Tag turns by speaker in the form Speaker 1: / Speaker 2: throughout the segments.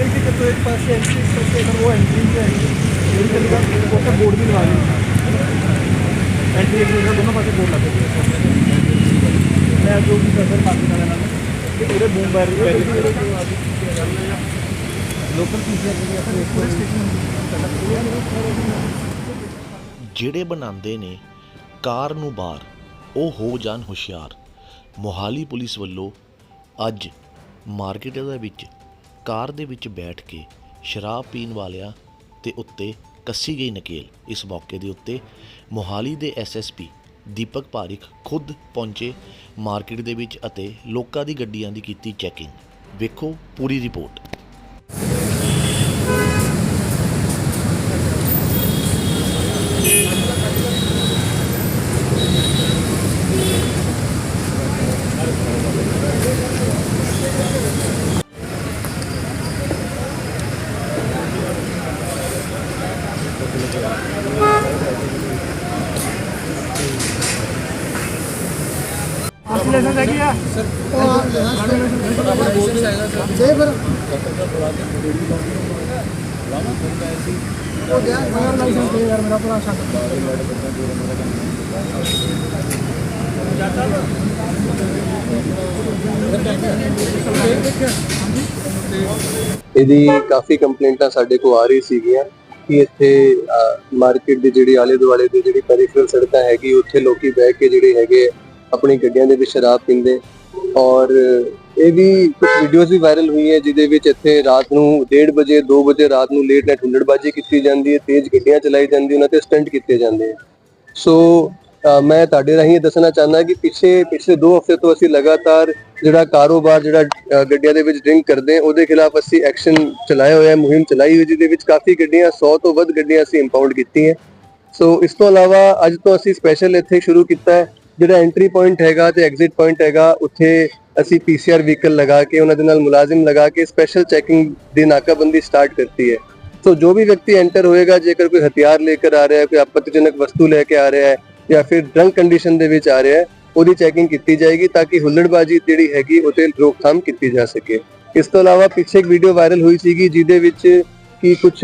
Speaker 1: एक टिकट तो एक पास से एंट्री इस पास से अगर वो एंट्री भी है मेरी चलेगा वो का बोर्ड भी लगा देंगे एंट्री एक दूसरा दोनों पास बोर्ड लगे मैं जो भी सर मार्केट वाला नाम है पूरे बूम बैर लोकल
Speaker 2: ਜਿਹੜੇ ਬਣਾਉਂਦੇ ਨੇ ਕਾਰ ਨੂੰ ਬਾਹਰ ਉਹ ਹੋ ਜਾਣ ਹੁਸ਼ਿਆਰ ਮੋਹਾਲੀ ਪੁਲਿਸ ਵੱਲੋਂ ਅੱਜ ਮਾਰਕੀਟ ਦੇ ਵਿੱਚ ਕਾਰ ਦੇ ਵਿੱਚ ਬੈਠ ਕੇ ਸ਼ਰਾਬ ਪੀਣ ਵਾਲਿਆਂ ਤੇ ਉੱਤੇ ਕੱਸੀ ਗਈ ਨਕੇਲ। ਇਸ ਮੌਕੇ ਦੇ ਉੱਤੇ ਮੋਹਾਲੀ ਦੇ ਐਸਐਸਪੀ ਦੀਪਕ ਪਾਰਿਕ ਖੁਦ ਪਹੁੰਚੇ ਮਾਰਕੀਟ ਦੇ ਵਿੱਚ ਅਤੇ ਲੋਕਾਂ ਦੀ ਗੱਡੀਆਂ ਦੀ ਕੀਤੀ ਚੈਕਿੰਗ। ਵੇਖੋ ਪੂਰੀ ਰਿਪੋਰਟ।
Speaker 3: ਇਹਦੀ ਕਾਫੀ ਕੰਪਲੇਂਟਾਂ ਸਾਡੇ ਕੋਲ ਆ ਰਹੀ ਸੀਗੀਆਂ ਕਿ ਇੱਥੇ ਮਾਰਕੀਟ ਦੇ ਜਿਹੜੇ ਆਲੇ ਦੁਆਲੇ ਦੇ ਜਿਹੜੀ ਪੈਰੀਫਰਲ ਸੜਕਾਂ ਹੈਗੀ, ਉੱਥੇ ਲੋਕੀ ਬਹਿ ਕੇ ਜਿਹੜੇ ਹੈਗੇ ਆਪਣੀ ਗੱਡੀਆਂ ਦੇ ਵਿੱਚ ਸ਼ਰਾਬ ਪੀਂਦੇ। ਔਰ ਇਹ ਵੀ ਕੁਝ ਵੀਡੀਓਜ਼ ਵੀ ਵਾਇਰਲ ਹੋਈ ਹੈ ਜਿਹਦੇ ਵਿੱਚ ਇੱਥੇ ਰਾਤ ਨੂੰ 1:30 ਵਜੇ 2 ਵਜੇ ਰਾਤ ਨੂੰ ਲੇਟ ਨਾਈਟ ਹੁੱਲੜਬਾਜ਼ੀ ਕੀਤੀ ਜਾਂਦੀ ਹੈ, ਤੇਜ਼ ਗੱਡੀਆਂ ਚਲਾਈ ਜਾਂਦੀ ਉਹਨਾਂ ਤੇ ਸਟੰਟ ਕੀਤੇ ਜਾਂਦੇ ਆ ਸੋ ਮੈਂ ਤੁਹਾਡੇ ਰਾਹੀਂ ਇਹ ਦੱਸਣਾ ਚਾਹੁੰਦਾ ਕਿ ਪਿੱਛੇ ਪਿਛਲੇ 2 ਹਫ਼ਤੇ ਤੋਂ ਅਸੀਂ ਲਗਾਤਾਰ ਜਿਹੜਾ ਕਾਰੋਬਾਰ, ਜਿਹੜਾ ਗੱਡੀਆਂ ਦੇ ਵਿੱਚ ਡਰਿੰਕ ਕਰਦੇ ਉਹਦੇ ਖਿਲਾਫ ਅਸੀਂ ਐਕਸ਼ਨ ਚਲਾਇਆ ਹੋਇਆ ਹੈ, ਮੁਹਿੰਮ ਚਲਾਈ ਹੋਈ ਜਿਹਦੇ ਵਿੱਚ ਕਾਫੀ ਗੱਡੀਆਂ 100 ਤੋਂ ਵੱਧ ਗੱਡੀਆਂ ਅਸੀਂ ਇੰਪਾਊਂਡ ਕੀਤੀਆਂ ਸੋ ਇਸ ਤੋਂ ਇਲਾਵਾ ਅੱਜ ਤੋਂ ਅਸੀਂ ਸਪੈਸ਼ਲ ਇੱਥੇ ਸ਼ੁਰੂ ਕੀਤਾ ਹੈ ਜਿਹੜਾ ਐਂਟਰੀ ਪੁਆਇੰਟ ਹੈਗਾ ਤੇ ਐਗਜ਼ਿਟ ਪੁਆਇੰਟ ਹੈਗਾ, ਉੱਥੇ ਅਸੀਂ ਪੀਸੀਆਰ ਵਹੀਕਲ ਲਗਾ ਕੇ, ਉਹਨਾਂ ਦੇ ਨਾਲ ਮੁਲਾਜ਼ਮ ਲਗਾ ਕੇ ਸਪੈਸ਼ਲ ਚੈਕਿੰਗ ਦੀ ਨਾਕਾਬੰਦੀ ਸਟਾਰਟ ਕਰਤੀ ਹੈ। ਸੋ ਜੋ ਵੀ ਵਿਅਕਤੀ ਐਂਟਰ ਹੋਏਗਾ, ਜੇਕਰ ਕੋਈ ਹਥਿਆਰ ਲੈ ਕੇ ਆ ਰਿਹਾ ਹੈ, ਕੋਈ ਆਪਤਜਨਕ ਵਸਤੂ ਲੈ ਕੇ ਆ ਰਿਹਾ ਹੈ, ਜਾਂ ਫਿਰ ਡਰੰਕ ਕੰਡੀਸ਼ਨ ਦੇ ਵਿੱਚ ਆ ਰਿਹਾ ਹੈ, ਉਹਦੀ ਚੈਕਿੰਗ ਕੀਤੀ ਜਾਏਗੀ ਤਾਂ ਕਿ ਹੁੱਲੜਬਾਜ਼ੀ ਜਿਹੜੀ ਹੈਗੀ ਉਹ ਤੇ ਰੋਕਥਾਮ ਕੀਤੀ ਜਾ ਸਕੇ। ਇਸ ਤੋਂ ਇਲਾਵਾ ਪਿੱਛੇ ਇੱਕ ਵੀਡੀਓ ਵਾਇਰਲ ਹੋਈ ਸੀਗੀ, ਜਿਹਦੇ ਵਿੱਚ ਕਿ ਕੁਝ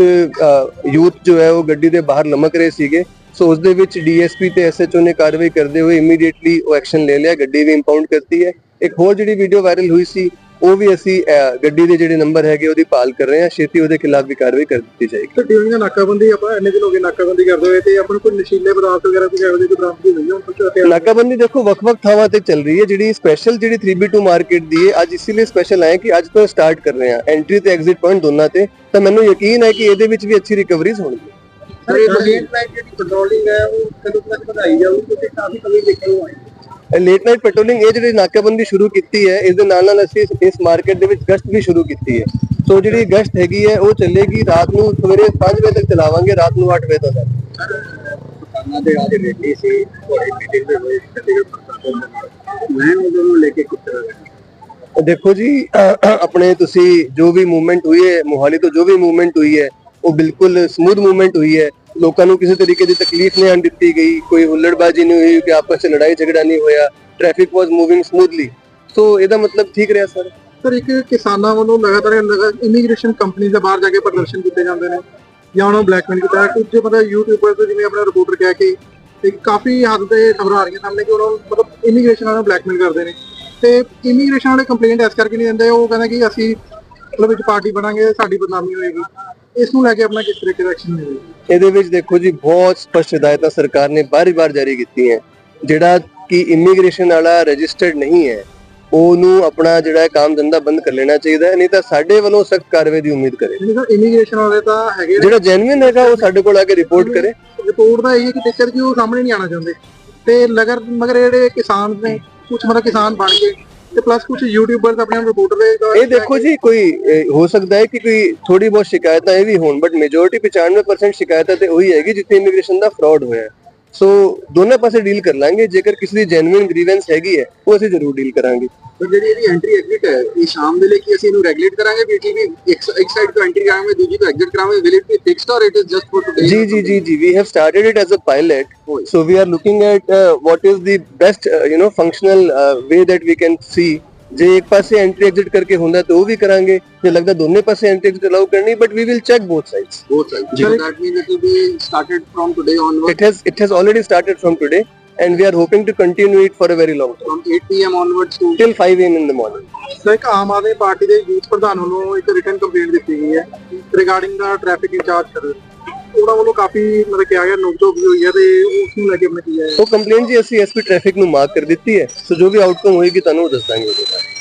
Speaker 3: ਯੂਥ ਜੋ ਹੈ, ਉਹ ਗੱਡੀ ਦੇ ਬਾਹਰ ਲਮਕ ਰਹੇ ਸੀਗੇ। ਸੋ ਉਸ ਦੇ ਵਿੱਚ ਡੀਐਸਪੀ ਤੇ ਐਸਐਚਓ ਨੇ ਕਾਰਵਾਈ ਕਰਦੇ ਹੋਏ ਇਮੀਡੀਏਟਲੀ ਉਹ ਐਕਸ਼ਨ ਲੈ ਲਿਆ ਗੱਡੀ ਵੀ ਇੰਪਾਊਂਡ ਕਰਤੀ ਹੈ। ਇੱਕ ਹੋਰ ਜਿਹੜੀ ਵੀਡੀਓ ਵਾਇਰਲ ਹੋਈ ਸੀ ਉਹ ਵੀ ਅਸੀਂ ਗੱਡੀ ਦੇ ਜਿਹੜੇ ਨੰਬਰ ਹੈਗੇ ਉਹਦੀ ਭਾਲ ਕਰ ਰਹੇ ਹਾਂ। ਛੇਤੀ ਉਹਦੇ ਖਿਲਾਫ ਵੀ ਕਾਰਵਾਈ ਕਰ ਦਿੱਤੀ ਜਾਏਗੀ।
Speaker 1: ਤੇ ਡਿਊਰਿੰਗ ਦਾ ਨਾਕਾਬੰਦੀ ਆਪਾਂ ਇੰਨੇ ਦਿਨ ਹੋ ਗਏ ਨਾਕਾਬੰਦੀ ਕਰਦੇ ਹੋਏ ਤੇ ਆਪਾਂ ਨੂੰ ਕੋਈ ਨਸ਼ੀਲੇ ਪਦਾਰਥ ਵਗੈਰਾ ਕੋਈ ਇਹੋ ਜਿਹੀ ਕੋਈ ਬਰਾਮਦਗੀ ਹੋਈ ਹੁਣ ਹਥਿਆਰ
Speaker 3: ਨਾਕਾਬੰਦੀ ਦੇਖੋ ਵੱਖ-ਵੱਖ ਥਾਵਾਂ ਤੇ ਚੱਲ ਰਹੀ ਹੈ। ਜਿਹੜੀ ਸਪੈਸ਼ਲ ਜਿਹੜੀ 3B2 ਮਾਰਕੀਟ ਦੀ ਹੈ ਅੱਜ ਇਸੇ ਲਈ ਸਪੈਸ਼ਲ ਆਏ ਕਿ ਅੱਜ ਤੋਂ ਸਟਾਰਟ ਕਰ ਰਹੇ ਹਾਂ। ਐਂਟਰੀ ਤੇ ਐਗਜ਼ਿਟ ਪੁਆਇੰਟ ਦੋਨਾਂ ਤੇ। ਤਾਂ ਮੈਨੂੰ ਯਕੀਨ ਹੈ ਕਿ ਇਹਦੇ ਵਿੱਚ ਵੀ ਅੱਛੀ ਰਿਕਵਰੀਜ਼ ਹੋਣਗੀਆਂ।
Speaker 1: ਲੇਟ ਨਾਈਟ ਜਿਹੜੀ ਪੈਟਰੋਲਿੰਗ ਹੈ ਉਹ ਕਦੋਂ ਤੱਕ ਵਧਾਈ ਜਾਊਗੀ? ਕਿਉਂਕਿ ਕਾਫੀ ਕਮੀ ਦੇਖਣ ਨੂੰ ਆਈ ਹੈ
Speaker 3: ਲੇਟ ਨਾਈਟ ਪੈਟਰੋਲਿੰਗ ਇਹ ਜਿਹੜੀ ਨਾਕਾਬੰਦੀ ਸ਼ੁਰੂ ਕੀਤੀ ਹੈ ਇਸ ਦੇ ਨਾਲ ਨਾਲ ਅਸੀਂ ਇਸ ਮਾਰਕੀਟ ਦੇ ਵਿੱਚ ਗਸ਼ਤ ਵੀ ਸ਼ੁਰੂ ਕੀਤੀ ਹੈ। ਸੋ ਜਿਹੜੀ ਗਸ਼ਤ ਹੈਗੀ ਹੈ ਉਹ ਚੱਲੇਗੀ ਰਾਤ ਨੂੰ ਸਵੇਰੇ 5 ਵਜੇ ਤੱਕ ਚਲਾਵਾਂਗੇ ਰਾਤ ਨੂੰ 8 ਵਜੇ ਤੱਕ
Speaker 1: ਦੁਕਾਨਾਂ ਦੇ ਅੱਜ ਰੇਡੀ ਸੀ ਥੋੜੀ ਮੀਟਿੰਗ ਦੇ ਹੋਏ ਚੰਡੀਗੜ੍ਹ ਪ੍ਰਸ਼ਾਸਨ ਦੇ ਨਾਲ ਮੈਂ ਉਹਨਾਂ ਨੂੰ ਲੈ ਕੇ ਕਿਸ ਤਰ੍ਹਾਂ
Speaker 3: ਦੇਖੋ ਜੀ ਆਪਣੇ ਤੁਸੀਂ ਜੋ ਵੀ ਮੂਵਮੈਂਟ ਹੋਈ ਹੈ ਮੋਹਾਲੀ ਤੋਂ ਜੋ ਵੀ ਮੂਵਮੈਂਟ ਹੋਈ ਹੈ ਉਹ ਬਿਲਕੁਲ ਸਮੂਥ ਮੂਵਮੈਂਟ ਹੋਈ ਹੈ। ਲੋਕਾਂ ਨੂੰ ਕਿਸੇ ਤਰੀਕੇ ਦੀ ਤਕਲੀਫ ਨਹੀਂ ਆਣ ਦਿੱਤੀ ਗਈ। ਕੋਈ ਹੁੱਲੜਬਾਜ਼ੀ ਨਹੀਂ ਹੋਈ ਕਿ ਆਪਸ ਵਿੱਚ ਲੜਾਈ ਝਗੜਾ ਨਹੀਂ ਹੋਇਆ। Traffic was moving smoothly so ਇਹਦਾ ਮਤਲਬ ਠੀਕ ਰਿਹਾ ਸਰ
Speaker 1: ਸਰ ਇੱਕ ਕਿਸਾਨਾਂ ਵੱਲੋਂ ਲਗਾਤਾਰ ਇਮੀਗ੍ਰੇਸ਼ਨ ਕੰਪਨੀ ਦੇ ਬਾਹਰ ਜਾ ਕੇ ਪ੍ਰਦਰਸ਼ਨ ਕੀਤੇ ਜਾਂਦੇ ਨੇ ਜਾਂ ਉਹਨਾਂ ਨੂੰ ਬਲੈਕਮੇਲ ਕੀਤਾ ਕੁਝ ਮਤਲਬ ਯੂਟਿਊਬਰ ਤੋਂ ਜਿਵੇਂ ਆਪਣਾ ਰਿਪੋਰਟਰ ਕਹਿ ਕੇ ਤੇ ਕਾਫੀ ਹੱਦ ਤੇ ਖਬਰਾਂ ਆ ਰਹੀਆਂ ਸਾਹਮਣੇ ਕਿ ਉਹਨਾਂ ਨੂੰ ਮਤਲਬ ਇਮੀਗ੍ਰੇਸ਼ਨ ਵਾਲਿਆਂ ਨੂੰ ਬਲੈਕਮੇਲ ਕਰਦੇ ਨੇ। ਤੇ ਇਮੀਗ੍ਰੇਸ਼ਨ ਵਾਲੇ ਕੰਪਲੇਂਟ ਇਸ ਕਰਕੇ ਨਹੀਂ ਦਿੰਦੇ, ਉਹ ਕਹਿੰਦੇ ਕਿ ਅਸੀਂ ਮਤਲਬ ਵਿੱਚ ਪਾਰਟੀ ਬਣਾਂਗੇ, ਸਾਡੀ ਬਦਨਾਮੀ ਹੋਏਗੀ। ਇਸ ਨੂੰ ਲੈ ਕੇ ਆਪਣਾ ਕਿਸ ਤਰੀਕੇ ਦਾ ਐਕਸ਼ਨ ਹੋਏਗਾ
Speaker 3: ਇਹਦੇ ਵਿੱਚ ਦੇਖੋ ਜੀ ਬਹੁਤ ਸਪਸ਼ਟ ਹਦਾਇਤਾਂ ਸਰਕਾਰ ਨੇ ਬਾਰੀ-ਬਾਰ ਜਾਰੀ ਕੀਤੀਆਂ ਜਿਹੜਾ ਕਿ ਇਮੀਗ੍ਰੇਸ਼ਨ ਵਾਲਾ ਰਜਿਸਟਰਡ ਨਹੀਂ ਹੈ ਉਹਨੂੰ ਆਪਣਾ ਜਿਹੜਾ ਕੰਮ ਧੰਦਾ ਬੰਦ ਕਰ ਲੈਣਾ ਚਾਹੀਦਾ ਨਹੀਂ ਤਾਂ ਸਾਡੇ ਵੱਲੋਂ ਸਖਤ ਕਾਰਵਾਈ ਦੀ ਉਮੀਦ ਕਰੇ।
Speaker 1: ਇਮੀਗ੍ਰੇਸ਼ਨ ਵਾਲੇ ਤਾਂ ਹੈਗੇ
Speaker 3: ਜਿਹੜਾ ਜੈਨੂਇਨ ਹੈਗਾ ਉਹ ਸਾਡੇ ਕੋਲ ਆ ਕੇ ਰਿਪੋਰਟ ਕਰੇ।
Speaker 1: ਰਿਪੋਰਟ ਦਾ ਇਹ ਹੈ ਕਿ ਟੀਚਰ ਕਿ ਉਹ ਸਾਹਮਣੇ ਨਹੀਂ ਆਣਾ ਚਾਹੁੰਦੇ। ਤੇ ਲਗਰ ਮਗਰ ਜਿਹੜੇ ਕਿਸਾਨ ਨੇ ਕੁਝ ਮਤਲਬ ਕਿਸਾਨ ਬਣ ਕੇ ਤੇ ਪਲੱਸ ਕੁਝ ਯੂਟਿਊਬਰਸ ਆਪਣੇ ਰਿਪੋਰਟਰ ਦੇ
Speaker 3: ਇਹ ਦੇਖੋ ਜੀ, ਕੋਈ, ਇਹ ਹੋ ਸਕਦਾ ਹੈ ਕਿ ਕੋਈ ਥੋੜੀ ਬਹੁਤ ਸ਼ਿਕਾਇਤਾਂ ਇਹ ਵੀ ਹੋਣ ਬਟ ਮੈਜੋਰਿਟੀ 95% ਸ਼ਿਕਾਇਤਾਂ ਤੇ ਉਹੀ ਹੈਗੀ ਜਿੱਥੇ ਇਮੀਗ੍ਰੇਸ਼ਨ ਦਾ ਫਰਾਡ ਹੋਇਆ ਹੈ। ਸੋ ਦੋਨੇ ਪਾਸੇ ਡੀਲ ਕਰ ਲਾਂਗੇ, ਜੇਕਰ ਕਿਸੇ ਦੀ ਜੈਨੂਇਨ ਗ੍ਰੀਵੈਂਸ ਹੈਗੀ ਹੈ, ਉਹ ਅਸੀਂ ਜ਼ਰੂਰ ਡੀਲ ਕਰਾਂਗੇ
Speaker 1: ਸਰ ਜਿਹੜੀ ਇਹਦੀ ਐਂਟਰੀ ਐਗਜ਼ਿਟ ਹੈ। ਇਹ ਸ਼ਾਮ ਵੇਲੇ ਕੀ ਅਸੀਂ ਇਹਨੂੰ ਰੈਗੂਲੇਟ ਕਰਾਂਗੇ? ਵੀ ਇਟ ਵੀ ਇੱਕ ਸਾਈਡ ਤੋਂ ਐਂਟਰੀ ਕਰਾਂਗੇ ਦੂਜੀ ਤੋਂ ਐਗਜ਼ਿਟ ਕਰਾਂਗੇ। Will it be fixed or it is just for today
Speaker 3: ਜੀ ਜੀ ਜੀ ਜੀ we have started it as a pilot so we are looking at what is the best you know functional way that we can see ਜੇ ਇੱਕ ਪਾਸੇ entry exit ਕਰਕੇ ਹੁੰਦਾ ਤਾਂ ਉਹ ਵੀ ਕਰਾਂਗੇ। ਜੇ ਲੱਗਦਾ ਦੋਨੇ ਪਾਸੇ ਐਂਟਰੀ ਐਗਜ਼ਿਟ ਅਲਾਉ ਕਰਨੀ but we will check both sides
Speaker 4: both sides so that means it will be started from today onward
Speaker 3: it has it has already started from today and we are hoping to continue it for a very long time
Speaker 4: From 8 p.m. onwards to
Speaker 3: till 5 a.m. in the morning
Speaker 1: sir ਇੱਕ ਆਮ ਆਦਮੀ party ਦੇ youth ਪ੍ਰਧਾਨ ਵੱਲੋਂ ਇੱਕ written complaint ਦਿੱਤੀ ਗਈ ਹੈ regarding the traffic in charge sir ਉਹਨਾਂ ਵੱਲੋਂ ਕਾਫੀ ਮਤਲਬ ਕਿਹਾ ਗਿਆ ਨੋਕਝੋਕ ਵੀ ਹੋਈ ਹੈ ਤੇ ਉਸ ਨੂੰ ਲੈ ਕੇ ਆਪਣਾ ਕੀ ਹੈ
Speaker 3: ਉਹ ਕੰਪਲੇਂਟ ਜੀ ਅਸੀਂ ਐਸਪੀ ਟ੍ਰੈਫਿਕ ਨੂੰ ਮਾਰਕ ਕਰ ਦਿੱਤੀ ਹੈ ਸੋ ਜੋ ਵੀ ਆਊਟਕਮ ਹੋਏਗੀ ਤੁਹਾਨੂੰ ਉਹ ਦੱਸ ਦਾਂਗੇ ਉਹਦੇ ਬਾਰੇ